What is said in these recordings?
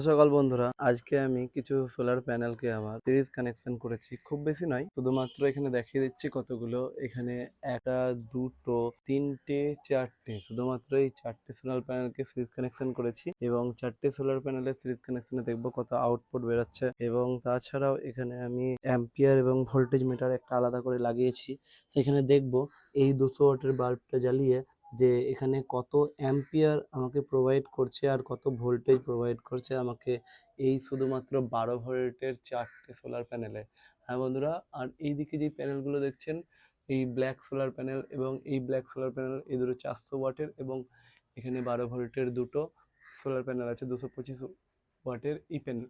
সকাল বন্ধুরা, আজকে আমি কিছু সোলার প্যানেলকে আমার সিরিজ কানেকশন করেছি। খুব বেশি নয়, শুধুমাত্র এখানে দেখিয়ে দিচ্ছি কতগুলো। এখানে একটা, দুটো, তিনটে, চারটে, শুধুমাত্র এই চারটে সোলার প্যানেলকে সিরিজ কানেকশন করেছি এবং চারটে সোলার প্যানেলের সিরিজ কানেকশনে দেখব কত আউটপুট বেরোচ্ছে এবং তাছাড়াও এখানে আমি অ্যাম্পিয়ার এবং ভোল্টেজ মিটার একটা আলাদা করে লাগিয়েছি। সেখানে দেখব এই দুশো ওয়াটের বাল্বটা জ্বালিয়ে যে এখানে কত অ্যাম্পিয়ার আমাকে প্রোভাইড করছে আর কত ভোল্টেজ প্রোভাইড করছে আমাকে এই শুধুমাত্র বারো ভোল্টের চারটে সোলার প্যানেলে হ্যাঁ বন্ধুরা, আর এইদিকে যে প্যানেলগুলো দেখছেন, এই ব্ল্যাক সোলার প্যানেল এবং এই ব্ল্যাক সোলার প্যানেল এই দুটো চারশো ওয়াটের এবং এখানে বারো ভোল্টের দুটো সোলার প্যানেল আছে, দুশো পঁচিশ ওয়াটের এই প্যানেল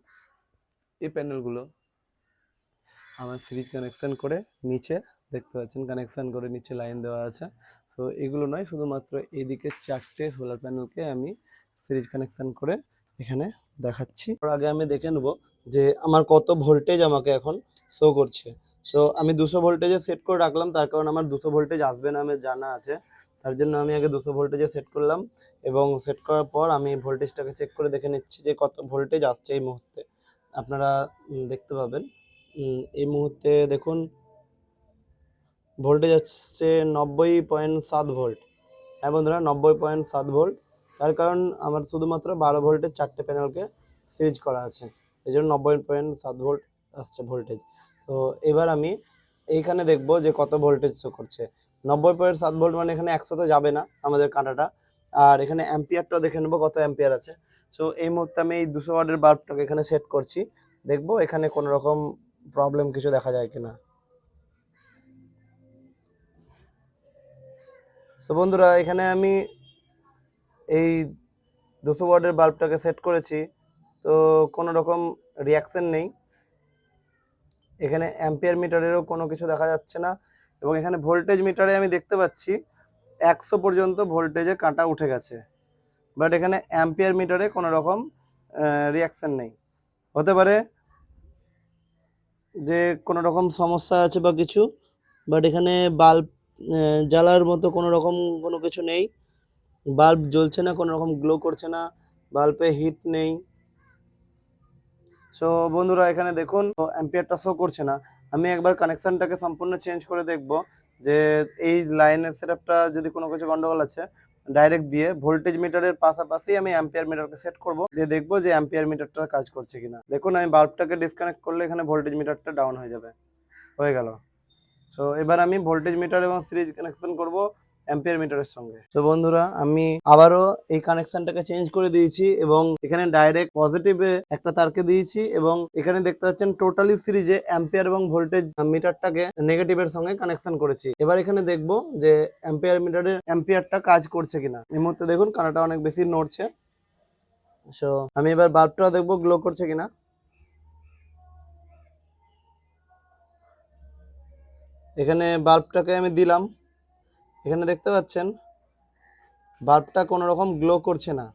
এই প্যানেলগুলো আমার সিরিজ কানেকশন করে নিচে দেখতে পাচ্ছেন কানেকশন করে নিচে লাইন দেওয়া আছে। তো এগুলো নয়, শুধুমাত্র এদিকে চারটে সোলার প্যানেলকে আমি সিরিজ কানেকশন করে এখানে দেখাচ্ছি। ওর আগে আমি দেখে নেব যে আমার কত ভোল্টেজ আমাকে এখন শো করছে। সো আমি দুশো ভোল্টেজে সেট করে রাখলাম, তার কারণ আমার দুশো ভোল্টেজ আসবে না, আমার জানা আছে। তার জন্য আমি আগে দুশো ভোল্টেজে সেট করলাম এবং সেট করার পর আমি ভোল্টেজটাকে চেক করে দেখে নিচ্ছি যে কত ভোল্টেজ আসছে এই মুহূর্তে। আপনারা দেখতে পাবেন। এই মুহূর্তে দেখুন ভোল্টেজ হচ্ছে নব্বই পয়েন্ট সাত ভোল্ট। হ্যাঁ বন্ধুরা, নব্বই পয়েন্ট সাত ভোল্ট। তার কারণ আমার শুধুমাত্র বারো ভোল্টের চারটে প্যানেলকে সিরিজ করা আছে। এই জন্য নব্বই পয়েন্ট সাত ভোল্ট আসছে ভোল্টেজ। তো এবার আমি এইখানে দেখব যে কত ভোল্টেজ শো করছে। নব্বই পয়েন্ট সাত ভোল্ট মানে এখানে একশোতে যাবে না আমাদের কাঁটাটা। আর এখানে অ্যাম্পিয়ারটাও দেখে নেব কত অ্যাম্পিয়ার আছে। সো এই মুহূর্তে আমি এই দুশো ওয়ার্ডের বাল্বটাকে এখানে সেট করছি। দেখব এখানে কোনো রকম প্রবলেম কিছু দেখা যায় কিনা। সো বন্ধুরা, এখানে আমি এই দুশো ওয়ার্ডের বাল্বটাকে সেট করেছি। তো, কোনো রকম রিয়াকশন নেই। এখানে অ্যাম্পিয়ার মিটারেরও কোনো কিছু দেখা যাচ্ছে না এবং এখানে ভোল্টেজ মিটারে আমি দেখতে পাচ্ছি একশো পর্যন্ত ভোল্টেজে কাঁটা উঠে গেছে। বাট এখানে অ্যাম্পিয়ার মিটারে কোনো রকম রিয়াকশন নেই। হতে পারে যে কোনো রকম সমস্যা আছে বা কিছু বাট এখানে বাল্ব জ্বালার মতো কোনো রকম কোনো কিছু নেই। বাল্ব জ্বলছে না, কোনো রকম গ্লো করছে না, বাল্বে হিট নেই। সো বন্ধুরা, এখানে দেখুন অ্যাম্পিয়ারটা শো করছে না। আমি একবার কানেকশনটাকে সম্পূর্ণ চেঞ্জ করে দেখব যে এই লাইনের সেটআপটা যদি কোনো কিছু গন্ডগোল আছে ডাইরেক্ট দিয়ে ভোল্টেজ মিটারের পাশাপাশি আমি অ্যাম্পিয়ার মিটারকে সেট করব। দিয়ে দেখব যে অ্যাম্পিয়ার মিটারটা কাজ করছে কিনা। দেখুন, আমি বাল্বটাকে ডিসকানেক্ট করলে এখানে ভোল্টেজ মিটারটা ডাউন হয়ে যাবে। হয়ে গেল। সো এবার আমি ভোল্টেজ মিটার এবং সিরিজ কানেকশন করব অ্যাম্পিয়ার মিটারের সঙ্গে। তো বন্ধুরা, আমি আবারও এই কানেকশনটাকে চেঞ্জ করে দিয়েছি এবং এখানে ডাইরেক্ট পজিটিভে একটা তারকে দিয়েছি এবং এখানে দেখতে পাচ্ছেন টোটালি সিরিজে অ্যাম্পিয়ার এবং ভোল্টেজ মিটারটাকে নেগেটিভের সঙ্গে কানেকশন করেছি। এবার এখানে দেখব যে অ্যাম্পিয়ার মিটারের অ্যাম্পিয়ারটা কাজ করছে কিনা। এই মুহূর্তে দেখুন কানাটা অনেক বেশি নড়ছে। সো আমি এবার বাল্বটাও দেখব গ্লো করছে কিনা। এখানে বাল্বটাকে আমি দিলাম। এখানে দেখতে পাচ্ছেন, বাল্বটা কোনো রকম গ্লো করছে না।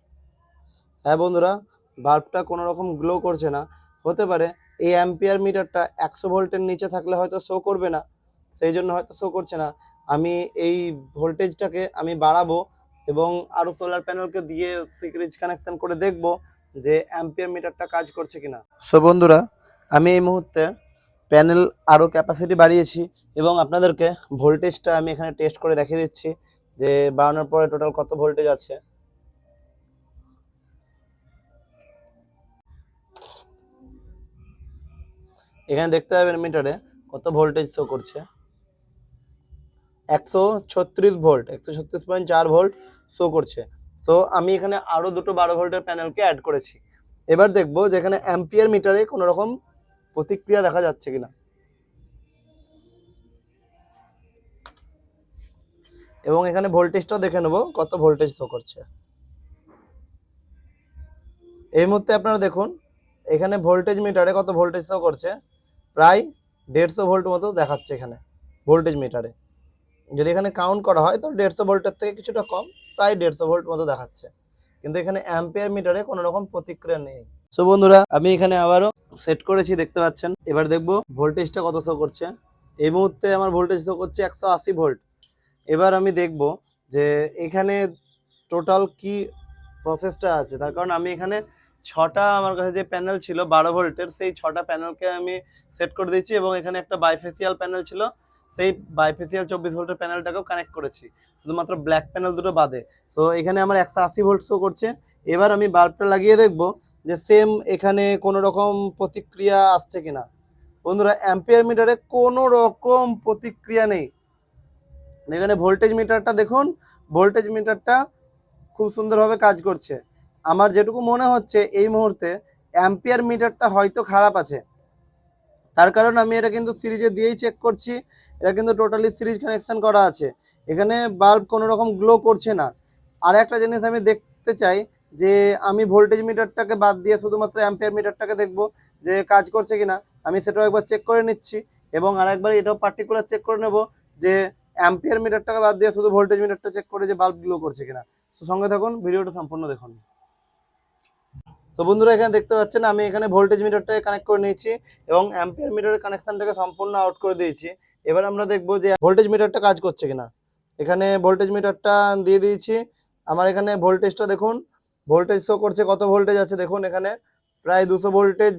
হ্যাঁ বন্ধুরা, বাল্বটা কোনো রকম গ্লো করছে না। হতে পারে এই অ্যাম্পিয়ার মিটারটা একশো ভোল্টের নিচে থাকলে হয়তো শো করবে না, সেই জন্য হয়তো শো করছে না। আমি এই ভোল্টেজটাকে আমি বাড়াবো এবং আরও সোলার প্যানেলকে দিয়ে সিরিজ কানেকশন করে দেখব যে অ্যাম্পিয়ার মিটারটা কাজ করছে কিনা। সো বন্ধুরা, আমি এই মুহূর্তে প্যানেল আরও ক্যাপাসিটি বাড়িয়েছি এবং আপনাদেরকে ভোল্টেজটা আমি এখানে টেস্ট করে দেখিয়ে দিচ্ছি যে বাড়ানোর পরে টোটাল কত ভোল্টেজ আছে। এখানে দেখতে পাবেন মিটারে কত ভোল্টেজ শো করছে। একশো ছত্রিশ ভোল্ট একশো ছত্রিশ পয়েন্ট চার ভোল্ট শো করছে। তো আমি এখানে আরও দুটো বারো ভোল্টের প্যানেলকে অ্যাড করেছি। এবার দেখব যেখানে অ্যাম্পিয়ার মিটারে কোনো রকম প্রতিক্রিয়া দেখা যাচ্ছে কিনা? এবং এখানে ভোল্টেজটাও দেখে নেব, কত ভোল্টেজ শো করছে। এই মুহূর্তে আপনারা দেখুন, এখানে ভোল্টেজ মিটারে কত ভোল্টেজ শো করছে? প্রায় দেড়শো ভোল্ট মতো দেখাচ্ছে এখানে ভোল্টেজ মিটারে যদি এখানে কাউন্ট করা হয় তো দেড়শো ভোল্টের থেকে কিছুটা কম, প্রায় দেড়শো ভোল্ট মতো দেখাচ্ছে। কিন্তু এখানে অ্যাম্পিয়ার মিটারে কোনো রকম প্রতিক্রিয়া নেই। সো বন্ধুরা, আমি এখানে আবারও সেট করেছি, দেখতে পাচ্ছেন? এবার দেখব ভোল্টেজটা কত শো করছে। এই মুহূর্তে আমার ভোল্টেজ শো করছে একশো আশি ভোল্ট এবার আমি দেখব যে এখানে টোটাল কি প্রসেসটা আছে। তার কারণ আমি এখানে ছটা, আমার কাছে যে প্যানেল ছিল, বারো ভোল্টের সেই ছটা প্যানেলকে আমি সেট করে দিয়েছি এবং এখানে একটা বাইফেসিয়াল প্যানেল ছিল। সেই বাইফেসিয়াল চব্বিশ ভোল্টের প্যানেলটাকেও কানেক্ট করেছি। শুধুমাত্র ব্ল্যাক প্যানেল দুটো বাদে। সো এখানে আমার একশো আশি ভোল্ট শো করছে। এবার আমি বাল্বটা লাগিয়ে দেখব যে সেম এখানে কোনো রকম প্রতিক্রিয়া আসছে কিনা। বন্ধুরা অ্যাম্পিয়ার মিটারে কোনো রকম প্রতিক্রিয়া নেই। এখানে ভোল্টেজ মিটারটা দেখুন ভোল্টেজ মিটারটা খুব সুন্দরভাবে কাজ করছে। আমার যেটুকু মনে হচ্ছে, এই মুহূর্তে অ্যাম্পিয়ার মিটারটা হয়তো খারাপ আছে। তার কারণ আমি এটা কিন্তু সিরিজে দিয়েই চেক করছি। এটা কিন্তু টোটালি সিরিজ কানেকশন করা আছে। এখানে বাল্ব কোনো রকম গ্লো করছে না। আর একটা জিনিস আমি দেখতে চাই, যে আমি ভোল্টেজ মিটারটাকে বাদ দিয়ে শুধুমাত্র অ্যাম্পিয়ার মিটারটাকে দেখব, যে কাজ করছে কিনা। আমি সেটাও একবার চেক করে নিচ্ছি এবং আরেকবার এটাও পার্টিকুলার চেক করে নেব, যে অ্যাম্পিয়ার মিটারটাকে বাদ দিয়ে শুধু ভোল্টেজ মিটারটা চেক করে যে বাল্ব গ্লো করছে কিনা। তো সঙ্গে থাকুন, ভিডিওটা সম্পূর্ণ দেখুন। তো বন্ধুরা, এখানে দেখতে পাচ্ছেন, আমি এখানে ভোল্টেজ মিটারটাকে কানেক্ট করে নিয়েছি এবং অ্যাম্পিয়ার মিটারের কানেকশনটাকে সম্পূর্ণ আউট করে দিয়েছি। এবার আমরা দেখব যে ভোল্টেজ মিটারটা কাজ করছে কিনা। এখানে ভোল্টেজ মিটারটা দিয়ে দিয়েছি। আমার এখানে ভোল্টেজটা দেখুন ভোল্টেজ শো করছে কত ভোল্টেজ আছে দেখুন এখানে। প্রায় দুশো ভোল্টেজ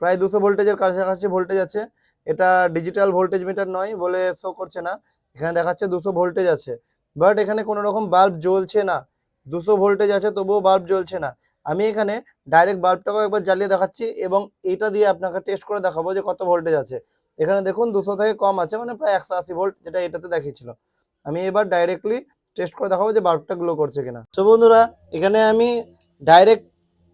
প্রায় দুশো ভোল্টেজের কাছাকাছি ভোল্টেজ আছে। এটা ডিজিটাল ভোল্টেজ মিটার নয় বলে শো করছে না। এখানে দেখাচ্ছে দুশো ভোল্টেজ আছে। বাট এখানে কোনো রকম বাল্ব জ্বলছে না। দুশো ভোল্টেজ আছে, তবুও বাল্ব জ্বলছে না। আমি এখানে ডাইরেক্ট বাল্বটাকেও একবার জ্বালিয়ে দেখাচ্ছি এবং এইটা দিয়ে আপনাকে টেস্ট করে দেখাবো যে কত ভোল্টেজ আছে। এখানে দেখুন দুশো থেকে কম আছে মানে প্রায় একশো আশি ভোল্ট যেটা এটাতে দেখিয়েছিল। আমি এবার ডাইরেক্টলি টেস্ট করে দেখাবো যে বাল্বটা গ্লো করছে কিনা। তো বন্ধুরা, এখানে আমি ডাইরেক্ট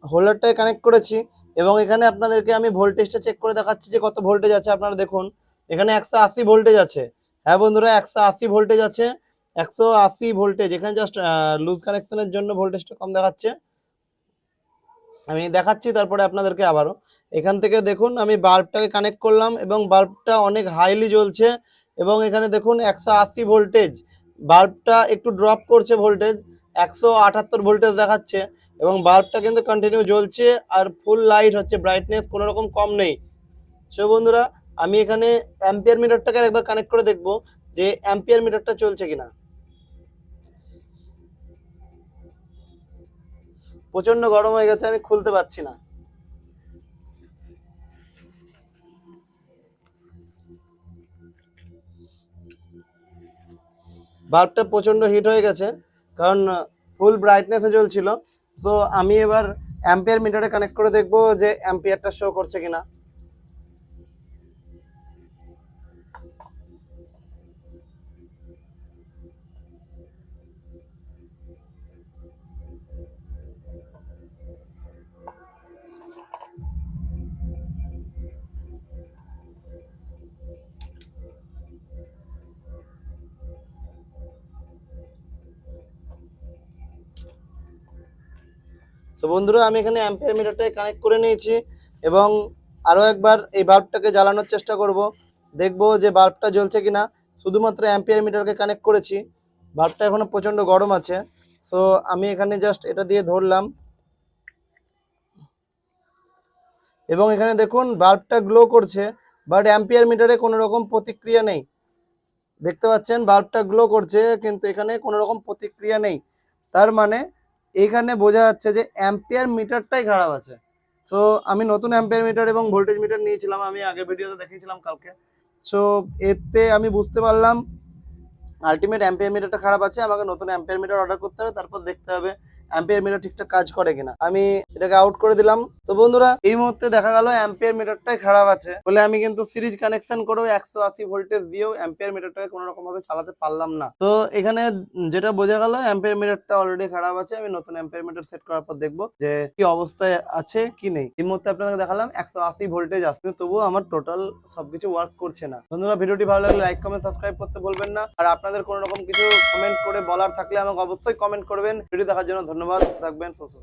হোল্ডারটায় কানেক্ট করেছি এবং এখানে আপনাদেরকে আমি ভোল্টেজটা চেক করে দেখাচ্ছি যে কত ভোল্টেজ আছে। আপনারা দেখুন, এখানে একশো আশি ভোল্টেজ আছে। হ্যাঁ বন্ধুরা, একশো আশি ভোল্টেজ আছে, একশো আশি ভোল্টেজ এখানে জাস্ট লুজ কানেকশনের জন্য ভোল্টেজটা কম দেখাচ্ছে। আমি দেখাচ্ছি, তারপরে আপনাদেরকে আবারও। এখান থেকে দেখুন, আমি বাল্বটাকে কানেক্ট করলাম এবং বাল্বটা অনেক হাইলি জ্বলছে এবং এখানে দেখুন একশো আশি ভোল্টেজ বাল্বটা একটু ড্রপ করছে ভোল্টেজ একশো আটাত্তর ভোল্টেজ দেখাচ্ছে এবং বাল্বটা কিন্তু কন্টিনিউ জ্বলছে আর ফুল লাইট হচ্ছে ব্রাইটনেস কোনো রকম কম নেই। সো বন্ধুরা, আমি এখানে অ্যাম্পিয়ার মিটারটাকে একবার কানেক্ট করে দেখব যে অ্যাম্পিয়ার মিটারটা চলছে কিনা। প্রচণ্ড গরম হয়ে গেছে, আমি খুলতে পারছি না। বাল্বটা প্রচণ্ড হিট হয়ে গেছে, কারণ ফুল ব্রাইটনেসে জ্বলছিল। তো আমি এবার অ্যাম্পিয়ার মিটারে কানেক্ট করে দেখব যে অ্যাম্পিয়ারটা শো করছে কিনা। তো বন্ধুরা, আমি এখানে অ্যাম্পিয়ার মিটারটাকে কানেক্ট করে নিয়েছি এবং আরও একবার এই বাল্বটাকে জ্বালানোর চেষ্টা করব। দেখব যে বাল্বটা জ্বলছে কিনা। শুধুমাত্র অ্যাম্পিয়ার মিটারকে কানেক্ট করেছি। বাল্বটা এখনও প্রচণ্ড গরম আছে। সো আমি এখানে জাস্ট এটা দিয়ে ধরলাম। এবং এখানে দেখুন বাল্বটা গ্লো করছে বাট অ্যাম্পিয়ার মিটারে কোনো রকম প্রতিক্রিয়া নেই। দেখতে পাচ্ছেন বাল্বটা গ্লো করছে, কিন্তু এখানে কোনো রকম প্রতিক্রিয়া নেই। তার মানে এখানে বোঝা যাচ্ছে যে অ্যাম্পিয়ার মিটারটাই খারাপ আছে। সো আমি নতুন অ্যাম্পিয়ার মিটার এবং ভোল্টেজ মিটার নিয়েছিলাম, আমি আগের ভিডিওতে দেখিয়েছিলাম কালকে। সো এতে আমি বুঝতে পারলাম আলটিমেট অ্যাম্পিয়ার মিটারটা খারাপ আছে, আমাকে নতুন অ্যাম্পিয়ার মিটার অর্ডার করতে হবে, তারপর দেখতে হবে অ্যাম্পিয়ার মিটার ঠিকঠাক কাজ করে কিনা। আমি এটাকে আউট করে দিলাম। তো বন্ধুরা, এই মুহূর্তে দেখা গেল অ্যাম্পিয়ার মিটারটাই খারাপ আছে। বলে আমি কিন্তু সিরিজ কানেকশন করেও একশো আশি ভোল্টেজ দিয়েও অ্যাম্পিয়ার মিটারটাকে কোনো রকম ভাবে চালাতে পারলাম না। তো এখানে যেটা বোঝা গেল অ্যাম্পিয়ার মিটারটা অলরেডি খারাপ আছে। আমি নতুন অ্যাম্পিয়ার মিটার সেট করার পর দেখব যে কি অবস্থায় আছে, কি নেই। এই মুহূর্তে আপনাদের দেখালাম একশো আশি ভোল্টেজ আসছে। তবুও আমার টোটাল সবকিছু ওয়ার্ক করছে না। বন্ধুরা, ভিডিওটি ভালো লাগলে লাইক কমেন্ট সাবস্ক্রাইব করতে বলবেন না। আর আপনাদের কোনো রকম কিছু কমেন্ট করে বলার থাকলে আমাকে অবশ্যই কমেন্ট করবেন। ভিডিও দেখার জন্য ধন্যবাদ। থাকবেন সুস্থ।